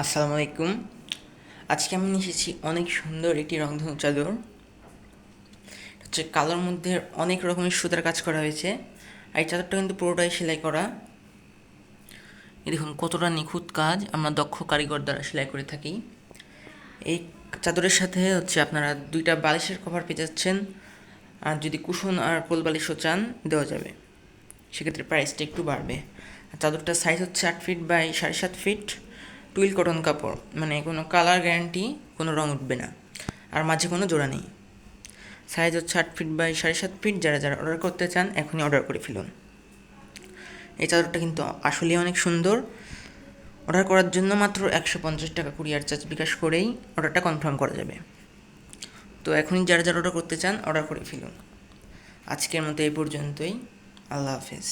আসসালামু আলাইকুম। আজকে আমি এসেছি অনেক সুন্দর একটি রংধনু চাদর। হচ্ছে কালোর মধ্যে অনেক রকমের সুতার কাজ করা হয়েছে। আর এই চাদরটা কিন্তু পুরোটাই সেলাই করা। দেখুন, কতটা নিখুঁত কাজ আমরা দক্ষ কারিগর দ্বারা সেলাই করে থাকি। এই চাদরের সাথে হচ্ছে আপনারা দুইটা বালিশের কভার পেয়ে যাচ্ছেন। আর যদি কুশন আর কোল বালিশও চান, দেওয়া যাবে। সেক্ষেত্রে প্রাইসটা একটু বাড়বে। চাদরটার সাইজ হচ্ছে আট ফিট বাই সাড়ে সাত ফিট টুইল কটন কাপড় মানে কোনো কালার গ্যারান্টি কোনো রং উঠবে না। আর মাঝে কোনো জোড়া নেই। সাইজ হচ্ছে আট ফিট বাই সাড়ে সাত ফিট যারা যারা অর্ডার করতে চান, এখনই অর্ডার করে ফেলুন। এই চাদরটা কিন্তু আসলেই অনেক সুন্দর। অর্ডার করার জন্য মাত্র একশো পঞ্চাশ টাকা কুরিয়ার চার্জ বিকাশ করেই অর্ডারটা কনফার্ম করা যাবে। তো এখনই যারা যারা অর্ডার করতে চান অর্ডার করে ফেলুন। আজকের মতো এই পর্যন্তই। আল্লাহ হাফেজ।